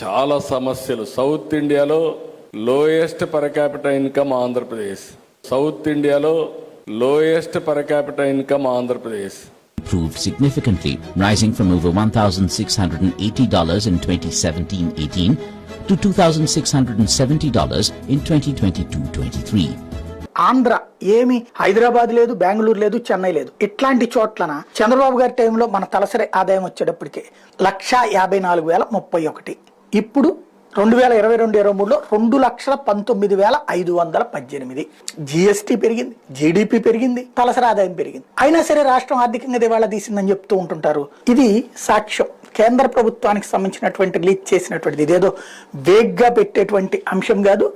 చాలా సమస్యలు. సౌత్ ఇండియాలో lowest per capital income Andhra Pradesh. South ఇండియాలో lowest per capital income Andhra Pradesh. Improved significantly, rising from over $1,680 in 2017-18 to $2,670 in 2022-23. Andhra ఏమి హైదరాబాద్ లేదు బెంగళూరు లేదు చెన్నై లేదు. ఇట్లాంటి చోట్లన చంద్రబాబు గారి టైంలో మన తలసరి ఆదాయం వచ్చేటప్పటికి లక్ష యాభై నాలుగు వేల ముప్పై ఒకటి. ఇప్పుడు రెండు వేల ఇరవై రెండు ఇరవై మూడులో రెండు లక్షల పంతొమ్మిది వేల ఐదు వందల పద్దెనిమిది. జిఎస్టీ పెరిగింది జీడిపి పెరిగింది తలసరి ఆదాయం పెరిగింది. అయినా సరే రాష్ట్రం ఆర్థికంగా దివాళా తీసిందని చెప్తూ ఉంటుంటారు. ఇది సాక్ష్యం. కేంద్ర ప్రభుత్వానికి సంబంధించినటువంటి లీక్ చేసినటువంటిది. ఇదేదో వేగ్గా పెట్టేటువంటి అంశం కాదు.